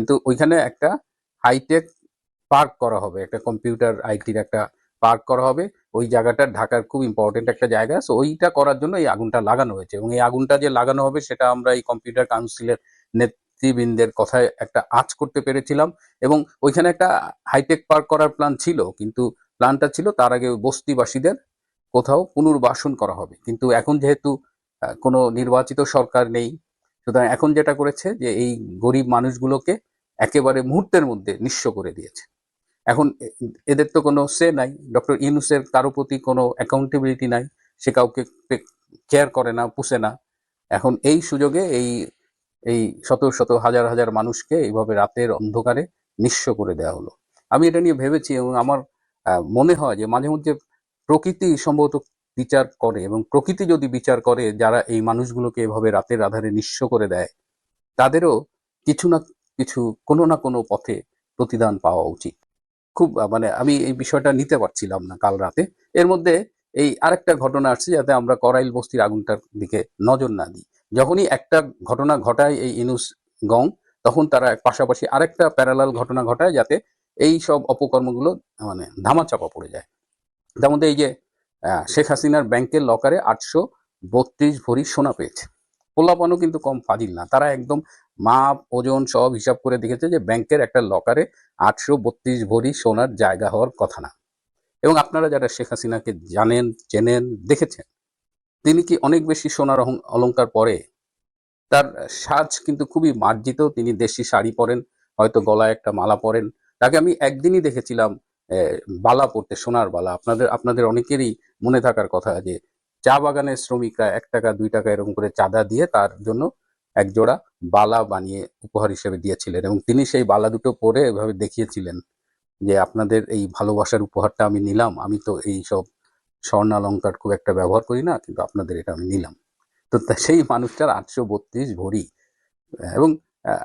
কিন্তু ওইখানে একটা হাইটেক পার্ক করা হবে, একটা কম্পিউটার আইটির একটা পার্ক করা হবে। ওই জায়গাটা ঢাকার খুব ইম্পর্টেন্ট একটা জায়গা। সো ওইটা করার জন্য এই আগুনটা লাগানো হয়েছে এবং এই আগুনটা যে লাগানো হবে সেটা আমরা এই কম্পিউটার কাউন্সিলের নেতৃবৃন্দের কথায় একটা আঁচ করতে পেরেছিলাম এবং ওইখানে একটা হাইটেক পার্ক করার প্ল্যান ছিল, কিন্তু প্ল্যানটা ছিল তার আগে বস্তিবাসীদের কোথাও পুনর্বাসন করা হবে। কিন্তু এখন যেহেতু কোনো নির্বাচিত সরকার নেই, সুতরাং এখন যেটা করেছে যে এই গরিব মানুষগুলোকে একেবারে মুহূর্তের মধ্যে নিঃস্ব করে দিয়েছে। এখন এদের তো কোনো সে নাই, ডক্টর ইউনুসের কারও প্রতি কোনো অ্যাকাউন্টেবিলিটি নাই, সে কাউকে কেয়ার করে না, পুষে না। এখন এই সুযোগে এই এই শত শত হাজার হাজার মানুষকে এইভাবে রাতের অন্ধকারে নিঃস্ব করে দেওয়া হলো। আমি এটা নিয়ে ভেবেছি এবং আমার মনে হয় যে মাঝে মধ্যে প্রকৃতি সম্ভবত বিচার করে এবং প্রকৃতি যদি বিচার করে যারা এই মানুষগুলোকে এভাবে রাতের আধারে নিঃস্ব করে দেয়, তাদেরও কিছু না কিছু কোনো না কোনো পথে প্রতিদান পাওয়া উচিত। খুব মানে আমি এই বিষয়টা নিতে পারছিলাম না কাল রাতে। এর মধ্যে এই আরেকটা ঘটনা আসছে যাতে আমরা করাইল বস্তির আগুনটার দিকে নজর না দিই। যখনই একটা ঘটনা ঘটায় এই ইনুস গং, তখন তারা পাশাপাশি আরেকটা প্যারালাল ঘটনা ঘটায় যাতে এই সব অপকর্মগুলো মানে ধামাচাপা পড়ে যায়। তার মধ্যে এই যে শেখ হাসিনার ব্যাংকের লকারে আটশো বত্রিশ ভরি সোনা পেয়েছে। পোলাপানও কিন্তু কম ফাজিল না। তারা একদম মাপ, ওজন সব হিসাব করে দেখেছে যে ব্যাংকের একটা লকারে আটশো বত্রিশ ভরি সোনার জায়গা হওয়ার কথা না। এবং আপনারা যারা শেখ হাসিনাকে জানেন, চেনেন, দেখেছেন, তিনি কি অনেক বেশি সোনার অলংকার পরে? তার সাজ কিন্তু খুবই মার্জিত, তিনি দেশি শাড়ি পরেন, হয়তো গলায় একটা মালা পরেন। তাকে আমি একদিনই দেখেছিলাম বালা পরতে, সোনার বালা। আপনাদের আপনাদের অনেকেরই মনে থাকার কথা যে চা বাগানের শ্রমিকরা এক টাকা দুই টাকা এরকম করে চাঁদা দিয়ে তার জন্য এক জোড়া বালা বানিয়ে উপহার হিসেবে দিয়েছিলেন এবং তিনি সেই বালা দুটো পরে এভাবে দেখিয়েছিলেন যে আপনাদের এই ভালোবাসার উপহারটা আমি নিলাম আমি তো এই সব স্বর্ণালঙ্কার খুব একটা ব্যবহার করি না কিন্তু আপনাদের এটা আমি নিলাম। তো সেই মানুষটার আটশো বত্রিশ ভরি এবং আহ,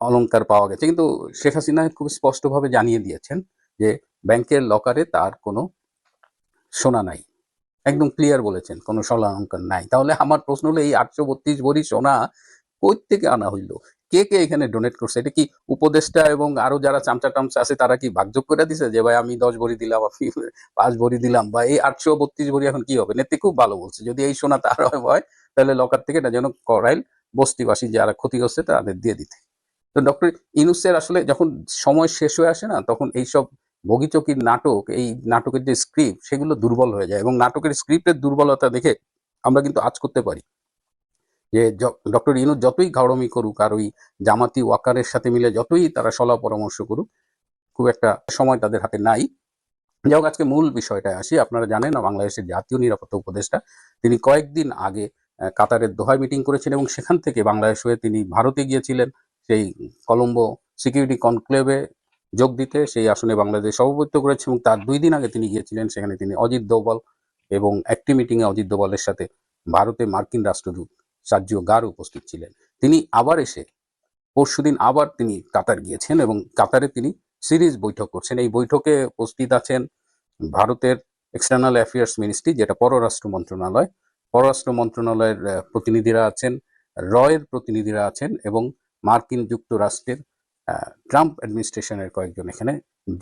অলংকার পাওয়া গেছে। কিন্তু শেখ হাসিনা খুব স্পষ্টভাবে জানিয়ে দিয়েছেন যে ব্যাংকের লকারে তার কোনো সোনা নাই। একদম ক্লিয়ার বলেছেন, কোনো অলংকার নাই। তাহলে আমার প্রশ্ন হলো, এই আটশো বত্রিশ ভরি সোনা কই থেকে আনা হইল? কে কে এখানে ডোনেট করছে? এটা কি উপদেষ্টা এবং আরও যারা চামচা টামচা আছে, তারা কি ভাগযোগ করে দিছে যে, ভাই, আমি দশ ভরি দিলাম আপনি পাঁচ ভরি দিলাম বা এই আটশো বত্রিশ ভরি এখন কি হবে? নেত্রী খুব ভালো বলছে, যদি এই সোনা তার হয় তাহলে লকার থেকে এটা যেন করাইল বস্তিবাসী যারা ক্ষতিগ্রস্ত, তাদের দিয়ে দিতে। তো ডক্টর ইনুসের আসলে যখন সময় শেষ হয়ে আসে না, তখন এইসব বগিচকির নাটক, এই নাটকের যে স্ক্রিপ্ট সেগুলো দুর্বল হয়ে যায় এবং নাটকের স্ক্রিপ্টের দুর্বলতা দেখে আমরা কিন্তু আজ করতে পারি। যে ডক্টর ইনু যতই ঘাড়মি করুক আর ওই জামাতি ওয়াকারের সাথে মিলে যতই তারা সলা পরামর্শ করুক, খুব একটা সময় তাদের হাতে নাই। যাই হোক, আজকে মূল বিষয়টায় আসি। আপনারা জানেন বাংলাদেশের জাতীয় নিরাপত্তা উপদেষ্টা, তিনি কয়েকদিন আগে কাতারের দোহায় মিটিং করেছেন এবং সেখান থেকে বাংলাদেশ হয়ে তিনি ভারতে গিয়েছিলেন। সেই কলম্বো সিকিউরিটি কনক্লেভে যোগ দিতে সেই আসনে বাংলাদেশ সভাপতিত্ব করেছে এবং তার দুই দিন আগে তিনি গিয়েছিলেন, সেখানে তিনি অজিত দোভাল এবং একটি মিটিংয়ে অজিত দোভালের সাথে ভারতে মার্কিন রাষ্ট্রদূত সাজ্জু গার উপস্থিত ছিলেন। তিনি আবার এসে পরশুদিন আবার তিনি কাতার গিয়েছেন এবং কাতারে তিনি সিরিজ বৈঠক করছেন। এই বৈঠকে উপস্থিত আছেন ভারতের এক্সটার্নাল অ্যাফেয়ার্স মিনিস্ট্রি যেটা পররাষ্ট্র মন্ত্রণালয়। পররাষ্ট্র মন্ত্রণালয়ের প্রতিনিধিরা আছেন, রয়ের প্রতিনিধিরা আছেন এবং মার্কিন যুক্তরাষ্ট্রের ট্রাম্প অ্যাডমিনিস্ট্রেশনের কয়েকজন এখানে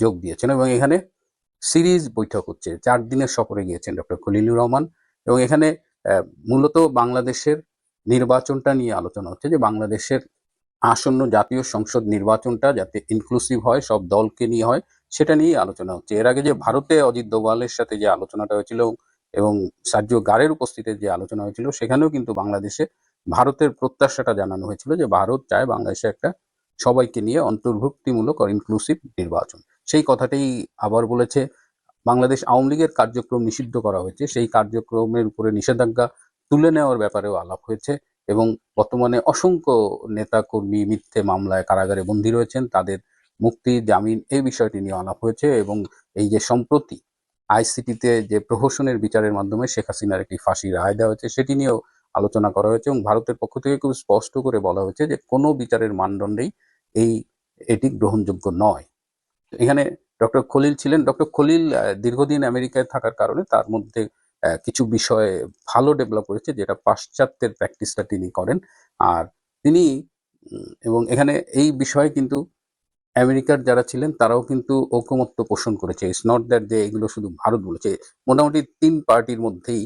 যোগ দিয়েছেন এবং এখানে সিরিজ বৈঠক হচ্ছে। চার দিনের সফরে গিয়েছেন ডক্টর খলিলুর রহমান এবং এখানে মূলত বাংলাদেশের নির্বাচনটা নিয়ে আলোচনা হচ্ছে যে বাংলাদেশের আসন্ন জাতীয় সংসদ নির্বাচনটা যাতে ইনক্লুসিভ হয়, সব দলকে নিয়ে হয়, সেটা নিয়ে আলোচনা হচ্ছে। এর আগে যে ভারতে অজিত দোভালের সাথে যে আলোচনাটা হয়েছিল এবং সাজ্য গারের উপস্থিতিতে যে আলোচনা হয়েছিল, সেখানেও কিন্তু বাংলাদেশে ভারতের প্রত্যাশাটা জানানো হয়েছিল যে ভারত চায় বাংলাদেশে একটা সবাইকে নিয়ে অন্তর্ভুক্তিমূলক আর ইনক্লুসিভ নির্বাচন। সেই কথাটাই আবার বলেছে, বাংলাদেশ আওয়ামী লীগের কার্যক্রম নিষিদ্ধ করা হয়েছে। সেই কার্যক্রমের উপরে নিষেধাজ্ঞা তুলে নেওয়ার ব্যাপারেও আলাপ হয়েছে এবং বর্তমানে অসংখ্য নেতা কর্মী মিথ্যে মামলায় কারাগারে বন্দী রয়েছেন। তাদের মুক্তি, জামিন এই বিষয়টি নিয়ে আলাপ হয়েছে এবং এই যে সম্প্রতি আইসিটিতে যে প্রহসনের বিচারের মাধ্যমে শেখ হাসিনার একটি ফাঁসি রায় দেওয়া হয়েছে, সেটি নিয়েও আলোচনা করা হয়েছে এবং ভারতের পক্ষ থেকে খুব স্পষ্ট করে বলা হয়েছে যে কোনো বিচারের মানদণ্ডেই এই, এটি গ্রহণযোগ্য নয়। এখানে ডক্টর খলিল ছিলেন। ডক্টর খলিল দীর্ঘদিন আমেরিকায় থাকার কারণে তার মধ্যে কিছু বিষয়ে ভালো ডেভেলপ করেছে, যেটা পাশ্চাত্যের প্র্যাকটিসটা তিনি করেন। আর তিনি এবং এখানে এই বিষয়ে কিন্তু আমেরিকার যারা ছিলেন, তারাও কিন্তু ঐকমত্য পোষণ করেছে। ইটস নট দ্যাট যে এগুলো শুধু ভারত বলেছে। মোটামুটি তিন পার্টির মধ্যেই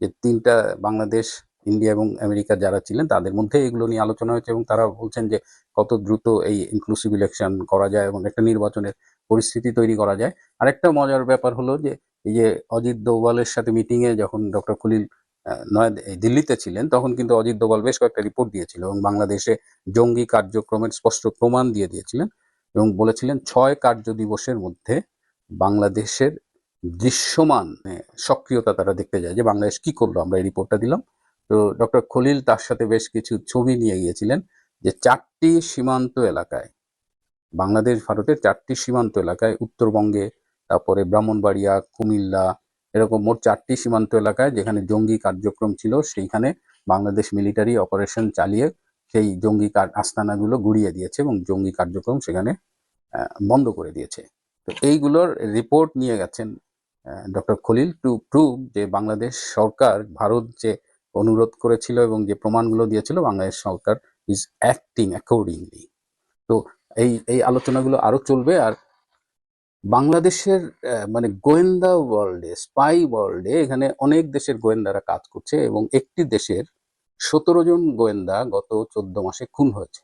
যে তিনটা বাংলাদেশ ইন্ডিয়া এবং আমেরিকা যারা ছিলেন, তাদের মধ্যে এগুলো নিয়ে আলোচনা হয়েছে এবং তারা বলছেন যে কত দ্রুত এই ইনক্লুসিভ ইলেকশন করা যায় এবং একটা নির্বাচনের পরিস্থিতি তৈরি করা যায়। আরেকটা মজার ব্যাপার হলো যে এই যে অজিত দোভালের সাথে মিটিং এ যখন ডক্টর খলিল নয়া দিল্লিতে ছিলেন, তখন কিন্তু অজিত দোভাল বেশ কয়েকটা রিপোর্ট দিয়েছিল এবং বাংলাদেশে জঙ্গি কার্যক্রমের স্পষ্ট প্রমাণ দিয়ে দিয়েছিলেন এবং বলেছিলেন ছয় কার্য দিবসের মধ্যে বাংলাদেশের দৃশ্যমান মানে সক্রিয়তা তারা দেখতে যায় যে বাংলাদেশ কি করল। আমরা এই রিপোর্টটা দিলাম। তো ডক্টর খলিল তার সাথে বেশ কিছু ছবি নিয়ে গিয়েছিলেন যে চারটি সীমান্ত এলাকায়, বাংলাদেশ, ভারতের চারটি সীমান্ত এলাকায়, উত্তরবঙ্গে, তারপরে ব্রাহ্মণবাড়িয়া, কুমিল্লা, এরকম মোট চারটি সীমান্ত এলাকায় যেখানে জঙ্গি কার্যক্রম ছিল, সেইখানে বাংলাদেশ মিলিটারি অপারেশন চালিয়ে সেই জঙ্গি আস্তানাগুলো গুড়িয়ে দিয়েছে এবং জঙ্গি কার্যক্রম সেখানে বন্ধ করে দিয়েছে। তো এইগুলোর রিপোর্ট নিয়ে গেছেন ডক্টর খলিল টু প্রুভ যে বাংলাদেশ সরকার, ভারত যে অনুরোধ করেছিল এবং যে প্রমাণগুলো দিয়েছিল, বাংলাদেশ সরকার ইজ অ্যাক্টিং অ্যাকর্ডিংলি তো এই এই আলোচনাগুলো আরও চলবে আর বাংলাদেশের মানে গোয়েন্দা ওয়ার্ল্ডে স্পাই ওয়ার্ল্ডে এখানে অনেক দেশের গোয়েন্দারা কাজ করছে এবং একটি দেশের সতেরো জন গোয়েন্দা গত চোদ্দ মাসে খুন হয়েছে।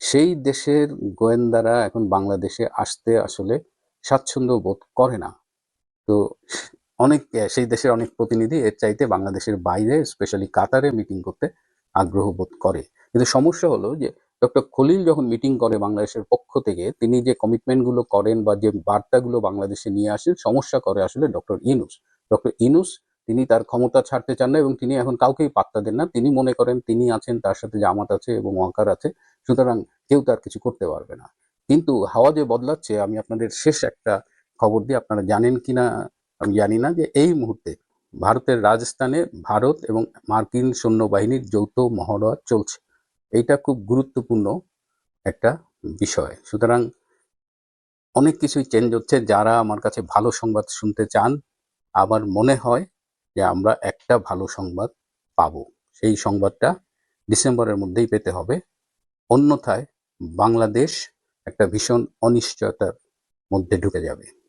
সেই দেশের গোয়েন্দারা এখন বাংলাদেশে আসতে আসলে স্বাচ্ছন্দ্য বোধ করে না। তো অনেক সেই দেশের অনেক প্রতিনিধি এর চাইতে বাংলাদেশের বাইরে স্পেশালি কাতারে মিটিং করতে আগ্রহ বোধ করে। কিন্তু সমস্যা হলো যে ডক্টর খলিল যখন মিটিং করে বাংলাদেশের পক্ষ থেকে, তিনি যে কমিটমেন্টগুলো করেন বা যে বার্তাগুলো বাংলাদেশে নিয়ে আসেন, সমস্যা করে আসলে ডক্টর ইনুস। ডক্টর ইনুস, তিনি তার ক্ষমতা ছাড়তে চান না এবং তিনি এখন কাউকেই পাত্তা দেন না। তিনি মনে করেন তিনি আছেন, তার সাথে জামাত আছে এবং ওয়াকার আছে, সুতরাং কেউ তার কিছু করতে পারবে না। কিন্তু হাওয়া যে বদলাচ্ছে, আমি আপনাদের শেষ একটা খবর দিয়ে আপনারা জানেন কিনা আমি জানি না যে এই মুহূর্তে ভারতের রাজস্থানে ভারত এবং মার্কিন সৈন্যবাহিনীর যৌথ মহড়া চলছে। এইটা খুব গুরুত্বপূর্ণ একটা বিষয়। সুতরাং অনেক কিছুই চেঞ্জ হচ্ছে। যারা আমার কাছে ভালো সংবাদ শুনতে চান, আমার মনে হয় যে আমরা একটা ভালো সংবাদ পাবো। সেই সংবাদটা ডিসেম্বরের মধ্যেই পেতে হবে। অন্যথায় বাংলাদেশ একটা ভীষণ অনিশ্চয়তার মধ্যে ঢুকে যাবে।